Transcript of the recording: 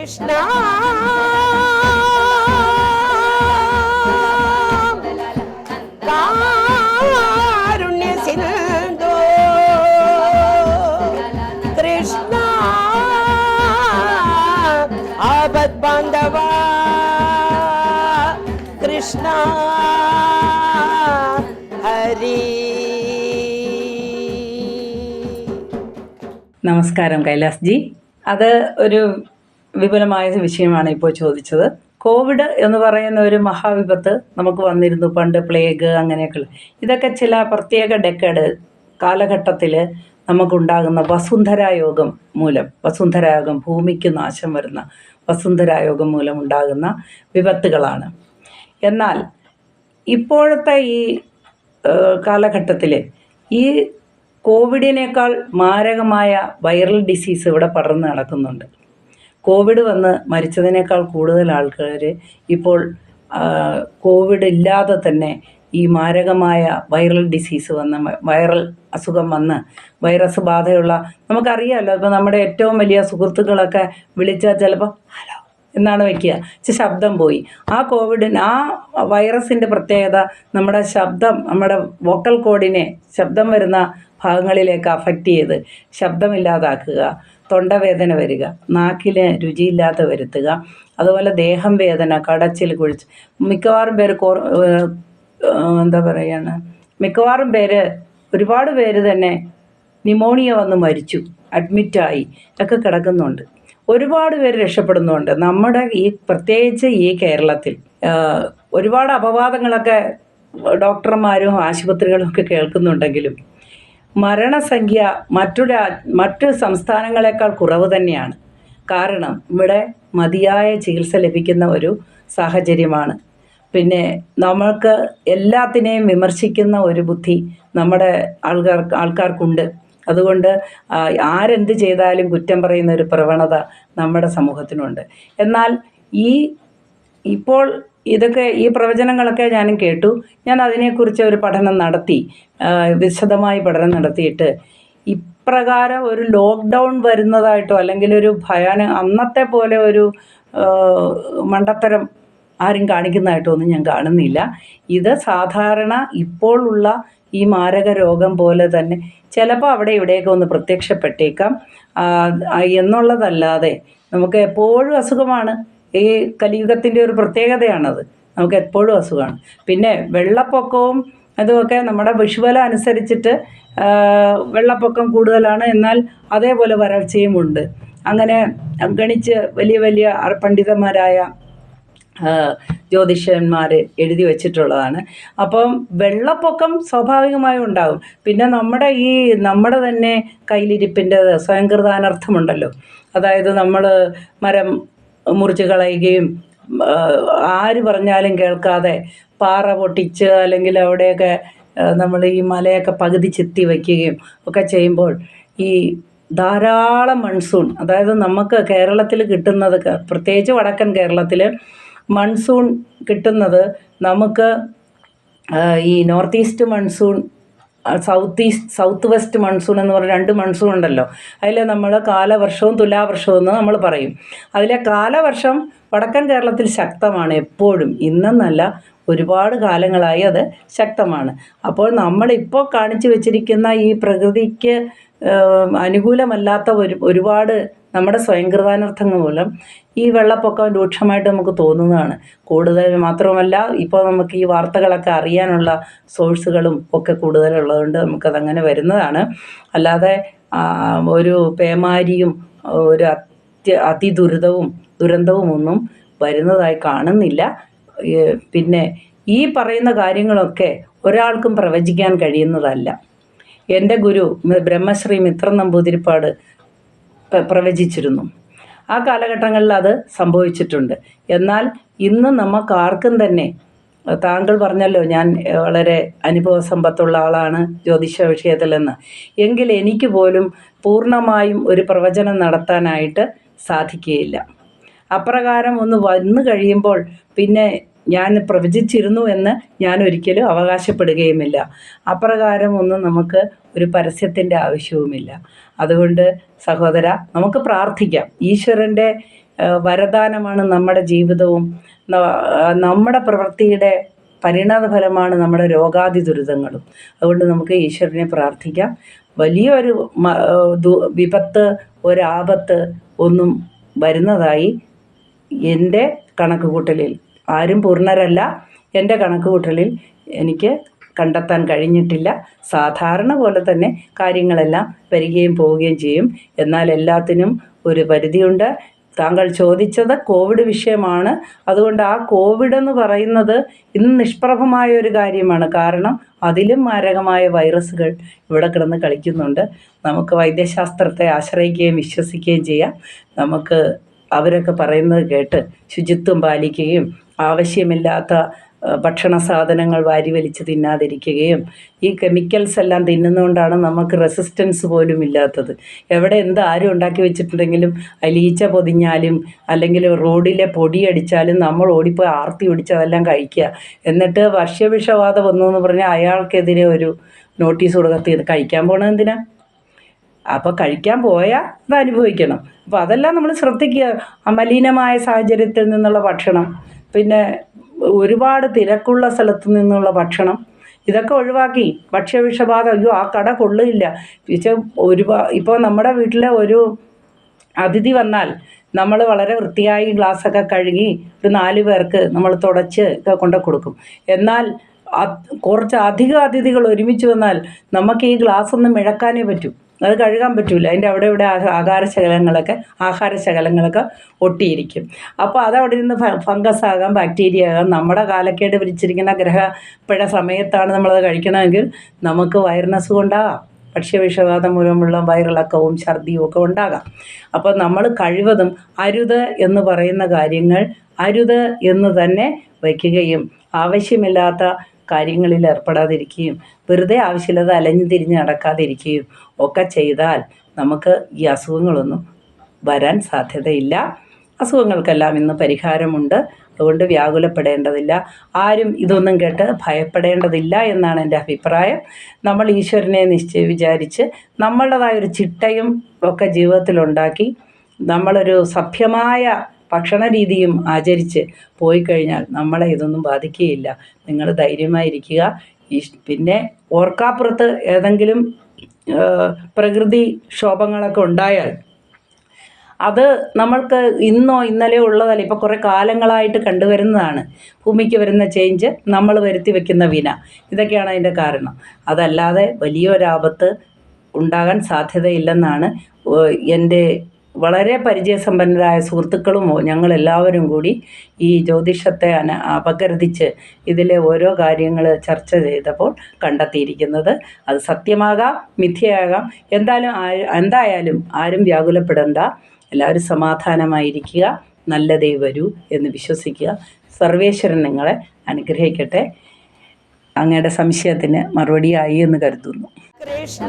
കൃഷ്ണ. കൃഷ്ണ. കൃഷ്ണ. നമസ്കാരം കൈലാസ് ജി അത് ഒരു വിപുലമായ വിഷയമാണ് ഇപ്പോൾ ചോദിച്ചത്. കോവിഡ് എന്ന് പറയുന്ന ഒരു മഹാവിപത്ത് നമുക്ക് വന്നിരുന്നു പണ്ട് പ്ലേഗ് അങ്ങനെയൊക്കെ ഇതൊക്കെ ചില പ്രത്യേക ഡെക്കേഡ് കാലഘട്ടത്തിൽ നമുക്കുണ്ടാകുന്ന വസുന്ധരായോഗം മൂലം വസുന്ധരായോഗം ഭൂമിക്ക് നാശം വരുന്ന വസുന്ധരായോഗം മൂലം ഉണ്ടാകുന്ന വിപത്തുകളാണ്. എന്നാൽ ഇപ്പോഴത്തെ ഈ കാലഘട്ടത്തിൽ ഈ കോവിഡിനേക്കാൾ മാരകമായ വൈറൽ ഡിസീസ് ഇവിടെ പടർന്ന് നടക്കുന്നുണ്ട്. കോവിഡ് വന്ന് മരിച്ചതിനേക്കാൾ കൂടുതൽ ആൾക്കാർ ഇപ്പോൾ കോവിഡ് ഇല്ലാതെ തന്നെ ഈ മാരകമായ വൈറൽ ഡിസീസ് വന്ന് വൈറൽ അസുഖം വന്ന് വൈറസ് ബാധയുള്ള നമുക്കറിയാമല്ലോ ഇപ്പോൾ നമ്മുടെ ഏറ്റവും വലിയ സുഹൃത്തുക്കളൊക്കെ വിളിച്ചാൽ ചിലപ്പോൾ ഹലോ എന്നാണ് വയ്ക്കുക പക്ഷെ ശബ്ദം പോയി. ആ കോവിഡിന് ആ വൈറസിന്റെ പ്രത്യേകത നമ്മുടെ ശബ്ദം നമ്മുടെ വോക്കൽ കോഡിനെ ശബ്ദം വരുന്ന ഭാഗങ്ങളിലേക്ക് അഫക്റ്റ് ചെയ്ത് ശബ്ദമില്ലാതാക്കുക. തൊണ്ടവേദന വരിക നാക്കിൽ രുചിയില്ലാതെ വരുത്തുക അതുപോലെ ദേഹം വേദന കടച്ചിൽ കുഴിച്ച്. മിക്കവാറും പേര് ഏഹ് എന്താ പറയുകയാണ് മിക്കവാറും പേര് ഒരുപാട് പേര് തന്നെ ന്യൂമോണിയ വന്ന് മരിച്ചു അഡ്മിറ്റായി ഒക്കെ കിടക്കുന്നുണ്ട്. ഒരുപാട് പേര് രക്ഷപ്പെടുന്നുണ്ട്. നമ്മുടെ ഈ പ്രത്യേകിച്ച് ഈ കേരളത്തിൽ ഒരുപാട് അപവാദങ്ങളൊക്കെ ഡോക്ടർമാരും ആശുപത്രികളും ഒക്കെ കേൾക്കുന്നുണ്ടെങ്കിലും മരണസംഖ്യ മറ്റു രാ മറ്റു സംസ്ഥാനങ്ങളെക്കാൾ കുറവ് തന്നെയാണ്. കാരണം ഇവിടെ മതിയായ ചികിത്സ ലഭിക്കുന്ന ഒരു സാഹചര്യമാണ്. പിന്നെ നമ്മൾക്ക് എല്ലാത്തിനെയും വിമർശിക്കുന്ന ഒരു ബുദ്ധി നമ്മുടെ ആൾക്കാർ ആൾക്കാർക്കുണ്ട്. അതുകൊണ്ട് ആരെന്ത് ചെയ്താലും കുറ്റം പറയുന്ന ഒരു പ്രവണത നമ്മുടെ സമൂഹത്തിനുണ്ട്. എന്നാൽ ഈ ഇപ്പോൾ ഇതൊക്കെ ഈ പ്രവചനങ്ങളൊക്കെ ഞാനും കേട്ടു. ഞാൻ അതിനെക്കുറിച്ച് ഒരു പഠനം നടത്തി. വിശദമായി പഠനം നടത്തിയിട്ട് ഇപ്രകാരം ഒരു ലോക്ക്ഡൗൺ വരുന്നതായിട്ടോ അല്ലെങ്കിൽ ഒരു ഭയാന അന്നത്തെ പോലെ ഒരു മണ്ടത്തരം ആരും കാണിക്കുന്നതായിട്ടോ ഒന്നും ഞാൻ കാണുന്നില്ല. ഇത് സാധാരണ ഇപ്പോൾ ഉള്ള ഈ മാരക രോഗം പോലെ തന്നെ ചിലപ്പോൾ അവിടെ ഇവിടെയൊക്കെ ഒന്ന് പ്രത്യക്ഷപ്പെട്ടേക്കാം. എന്നുള്ളതല്ലാതെ നമുക്ക് എപ്പോഴും അസുഖമാണ്. ഈ കലിയുഗത്തിന്റെ ഒരു പ്രത്യേകതയാണത്. നമുക്ക് എപ്പോഴും അസുഖമാണ്. പിന്നെ വെള്ളപ്പൊക്കവും അതുമൊക്കെ നമ്മുടെ വിഷുവല അനുസരിച്ചിട്ട് വെള്ളപ്പൊക്കം കൂടുതലാണ്. എന്നാൽ അതേപോലെ വരൾച്ചയും ഉണ്ട്. അങ്ങനെ ഗണിച്ച് വലിയ വലിയ പണ്ഡിതന്മാരായ ജ്യോതിഷന്മാർ എഴുതി വച്ചിട്ടുള്ളതാണ്. അപ്പം വെള്ളപ്പൊക്കം സ്വാഭാവികമായും ഉണ്ടാകും. പിന്നെ നമ്മുടെ ഈ നമ്മുടെ തന്നെ കയ്യിലിരിപ്പിന്റെ സ്വയംകൃതാനർത്ഥമുണ്ടല്ലോ. അതായത് നമ്മൾ മരം മുറിച്ച് കളയുകയും ആര് പറഞ്ഞാലും കേൾക്കാതെ പാറ പൊട്ടിച്ച് അല്ലെങ്കിൽ അവിടെയൊക്കെ നമ്മൾ ഈ മലയൊക്കെ പകുതി ചെത്തി വയ്ക്കുകയും ഒക്കെ ചെയ്യുമ്പോൾ ഈ ധാരാളം മൺസൂൺ അതായത് നമുക്ക് കേരളത്തിൽ കിട്ടുന്നത് പ്രത്യേകിച്ച് വടക്കൻ കേരളത്തിൽ മൺസൂൺ കിട്ടുന്നത് നമുക്ക് ഈ north east monsoon south east south west monsoon എന്ന് പറഞ്ഞ രണ്ട് മൺസൂൺ ഉണ്ടല്ലോ. അതിൽ നമ്മൾ കാലവർഷവും തുലാവർഷവും എന്ന് നമ്മൾ പറയും. അതിലെ കാലവർഷം വടക്കൻ കേരളത്തിൽ ശക്തമാണ് എപ്പോഴും. ഇന്നെന്നല്ല ഒരുപാട് കാലങ്ങളായി അത് ശക്തമാണ്. അപ്പോൾ നമ്മളിപ്പോൾ കാണിച്ചു വച്ചിരിക്കുന്ന ഈ പ്രകൃതിക്ക് അനുകൂലമല്ലാത്ത ഒരു ഒരുപാട് നമ്മുടെ സ്വയം കൃതാനർത്ഥങ്ങൾ മൂലം ഈ വെള്ളപ്പൊക്കം രൂക്ഷമായിട്ട് നമുക്ക് തോന്നുന്നതാണ്. കൂടുതൽ മാത്രമല്ല ഇപ്പോൾ നമുക്ക് ഈ വാർത്തകളൊക്കെ അറിയാനുള്ള സോഴ്സുകളും ഒക്കെ കൂടുതലുള്ളതുകൊണ്ട് നമുക്കതങ്ങനെ വരുന്നതാണ്. അല്ലാതെ ഒരു പേമാരിയും ഒരു അത്യ അതിദുരിതവും ദുരന്തവും ഒന്നും വരുന്നതായി കാണുന്നില്ല. പിന്നെ ഈ പറയുന്ന കാര്യങ്ങളൊക്കെ ഒരാൾക്കും പ്രവചിക്കാൻ കഴിയുന്നതല്ല. എന്റെ ഗുരു ബ്രഹ്മശ്രീ മിത്ര നമ്പൂതിരിപ്പാട് പ്രവചിച്ചിരുന്നു. ആ കാലഘട്ടങ്ങളിൽ അത് സംഭവിച്ചിട്ടുണ്ട്. എന്നാൽ ഇന്ന് നമുക്ക് ആർക്കും തന്നെ താങ്കൾ പറഞ്ഞല്ലോ ഞാൻ വളരെ അനുഭവ സമ്പത്തുള്ള ആളാണ് ജ്യോതിഷ വിഷയത്തിലെന്ന്. എങ്കിൽ എനിക്ക് പോലും പൂർണമായും ഒരു പ്രവചനം നടത്താനായിട്ട് സാധിക്കുകയില്ല. അപ്രകാരം ഒന്ന് വന്നു കഴിയുമ്പോൾ പിന്നെ ഞാൻ പ്രവചിച്ചിരുന്നു എന്ന് ഞാൻ ഒരിക്കലും അവകാശപ്പെടുകയുമില്ല. അപ്രകാരം ഒന്നും നമുക്ക് ഒരു പരസ്യത്തിന്റെ ആവശ്യവുമില്ല. അതുകൊണ്ട് സഹോദര നമുക്ക് പ്രാർത്ഥിക്കാം. ഈശ്വരന്റെ വരദാനമാണ് നമ്മുടെ ജീവിതവും. നമ്മുടെ പ്രവൃത്തിയുടെ പരിണത ഫലമാണ് നമ്മുടെ രോഗാതി ദുരിതങ്ങളും. അതുകൊണ്ട് നമുക്ക് ഈശ്വരനെ പ്രാർത്ഥിക്കാം. വലിയൊരു വിപത്ത് ഒരാപത്ത് ഒന്നും വരുന്നതായി എന്റെ കണക്കുകൂട്ടലിൽ ആരും പൂർണരല്ല. എന്റെ കണക്കുകൂട്ടലിൽ എനിക്ക് കണ്ടെത്താൻ കഴിഞ്ഞിട്ടില്ല. സാധാരണ പോലെ തന്നെ കാര്യങ്ങളെല്ലാം വരികയും പോവുകയും ചെയ്യും. എന്നാൽ എല്ലാത്തിനും ഒരു പരിധിയുണ്ട്. താങ്കൾ ചോദിച്ചത് കോവിഡ് വിഷയമാണ്. അതുകൊണ്ട് ആ കോവിഡ് എന്ന് പറയുന്നത് ഇന്ന് നിഷ്പ്രഭമായ ഒരു കാര്യമാണ്. കാരണം അതിലും മാരകമായ വൈറസുകൾ ഇവിടെ കിടന്ന് കളിക്കുന്നുണ്ട്. നമുക്ക് വൈദ്യശാസ്ത്രത്തെ ആശ്രയിക്കുകയും വിശ്വസിക്കുകയും ചെയ്യാം. നമുക്ക് അവരൊക്കെ പറയുന്നത് കേട്ട് ശുചിത്വം പാലിക്കുകയും ആവശ്യമില്ലാത്ത ഭക്ഷണ സാധനങ്ങൾ വാരി വലിച്ച് തിന്നാതിരിക്കുകയും ഈ കെമിക്കൽസ് എല്ലാം തിന്നുന്നതുകൊണ്ടാണ് നമുക്ക് റെസിസ്റ്റൻസ് പോലും ഇല്ലാത്തത്. എവിടെ എന്ത് ആരും ഉണ്ടാക്കി വെച്ചിട്ടുണ്ടെങ്കിലും അലീച്ച പൊതിഞ്ഞാലും അല്ലെങ്കിൽ റോഡിലെ പൊടി അടിച്ചാലും നമ്മൾ ഓടിപ്പോയി ആർത്തി പിടിച്ച് അതെല്ലാം കഴിക്കുക. എന്നിട്ട് ഭക്ഷ്യവിഷവാദം വന്നു എന്ന് പറഞ്ഞാൽ അയാൾക്കെതിരെ ഒരു നോട്ടീസ് കൊടുക്കത്തി കഴിക്കാൻ പോണത് എന്തിനാ? അപ്പോൾ കഴിക്കാൻ പോയാൽ അത് അനുഭവിക്കണം. അപ്പോൾ അതെല്ലാം നമ്മൾ ശ്രദ്ധിക്കുക. അമലീനമായ സാഹചര്യത്തിൽ നിന്നുള്ള ഭക്ഷണം. പിന്നെ ഒരുപാട് തിരക്കുള്ള സ്ഥലത്ത് നിന്നുള്ള ഭക്ഷണം ഇതൊക്കെ ഒഴിവാക്കി. ഭക്ഷ്യവിഷബാധ അയ്യോ ആ കട കൊള്ളില്ല പക്ഷേ ഒരുപാ ഇപ്പോൾ നമ്മുടെ വീട്ടിലെ ഒരു അതിഥി വന്നാൽ നമ്മൾ വളരെ വൃത്തിയായി ഗ്ലാസ്സൊക്കെ കഴുകി ഒരു നാല് പേർക്ക് നമ്മൾ തുടച്ച് ഒക്കെ കൊണ്ട് കൊടുക്കും. എന്നാൽ കുറച്ച് അധിക അതിഥികൾ ഒരുമിച്ച് വന്നാൽ നമുക്ക് ഈ ഗ്ലാസ് ഒന്ന് മിഴക്കാനേ പറ്റൂ. അത് കഴുകാൻ പറ്റില്ല അതിന്റെ അവിടെ ഇവിടെ ആഹാ- ആഹാരശകലങ്ങളൊക്കെ ആഹാരശകലങ്ങളൊക്കെ ഒട്ടിയിരിക്കും. അപ്പോൾ അതവിടെ നിന്ന് ഫംഗസ് ആകാം ബാക്ടീരിയ ആകാം. നമ്മുടെ കാലക്കേട് പിടിച്ചിരിക്കുന്ന ഗ്രഹപ്പഴ സമയത്താണ് നമ്മളത് കഴിക്കണമെങ്കിൽ നമുക്ക് വൈറനസ് ഉണ്ടാകാം ഭക്ഷ്യവിഷബാധ മൂലമുള്ള വയറിളക്കവും ഛർദിയും ഒക്കെ ഉണ്ടാകാം. അപ്പോൾ നമ്മൾ കഴിവതും അരുത് എന്ന് പറയുന്ന കാര്യങ്ങൾ അരുത് എന്ന് തന്നെ വയ്ക്കുകയും ആവശ്യമില്ലാത്ത കാര്യങ്ങളിൽ ഏർപ്പെടാതിരിക്കുകയും വെറുതെ ആവശ്യമില്ലാതെ അലഞ്ഞു തിരിഞ്ഞ് നടക്കാതിരിക്കുകയും ഒക്കെ ചെയ്താൽ നമുക്ക് ഈ അസുഖങ്ങളൊന്നും വരാൻ സാധ്യതയില്ല. അസുഖങ്ങൾക്കെല്ലാം ഇന്ന് പരിഹാരമുണ്ട്. അതുകൊണ്ട് വ്യാകുലപ്പെടേണ്ടതില്ല. ആരും ഇതൊന്നും കേട്ട് ഭയപ്പെടേണ്ടതില്ല എന്നാണ് എന്റെ അഭിപ്രായം. നമ്മൾ ഈശ്വരനെ നിശ്ചയ വിചാരിച്ച് നമ്മളുടേതായ ഒരു ചിട്ടയും ഒക്കെ ജീവിതത്തിലുണ്ടാക്കി നമ്മളൊരു സഭ്യമായ ഭക്ഷണ രീതിയും ആചരിച്ച് പോയി കഴിഞ്ഞാൽ നമ്മളെ ഇതൊന്നും ബാധിക്കുകയില്ല. നിങ്ങൾ ധൈര്യമായിരിക്കുക. പിന്നെ ഓർക്കാപ്പുറത്ത് ഏതെങ്കിലും പ്രകൃതി ക്ഷോഭങ്ങളൊക്കെ ഉണ്ടായാൽ അത് നമ്മൾക്ക് ഇന്നോ ഇന്നലെയോ ഉള്ളതല്ല ഇപ്പോൾ കുറേ കാലങ്ങളായിട്ട് കണ്ടുവരുന്നതാണ്. ഭൂമിക്ക് വരുന്ന ചേഞ്ച് നമ്മൾ വരുത്തി വെക്കുന്ന വിന. ഇതൊക്കെയാണ് അതിന്റെ കാരണം. അതല്ലാതെ വലിയൊരാപത്ത് ഉണ്ടാകാൻ സാധ്യതയില്ലെന്നാണ് എന്റെ വളരെ പരിചയസമ്പന്നരായ സുഹൃത്തുക്കളുമോ ഞങ്ങളെല്ലാവരും കൂടി ഈ ജ്യോതിഷത്തെ അന അപഗ്രഥിച്ച് ഇതിലെ ഓരോ കാര്യങ്ങൾ ചർച്ച ചെയ്തപ്പോൾ കണ്ടെത്തിയിരിക്കുന്നത്. അത് സത്യമാകാം മിഥ്യയാകാം എന്തായാലും എന്തായാലും ആരും വ്യാകുലപ്പെടേണ്ട. എല്ലാവരും സമാധാനമായിരിക്കുക നല്ലതേ വരൂ എന്ന് വിശ്വസിക്കുക. സർവേശ്വരൻ നിങ്ങളെ അനുഗ്രഹിക്കട്ടെ. അങ്ങയുടെ സംശയത്തിന് മറുപടിയായി എന്ന് കരുതുന്നു. കൃഷ്ണ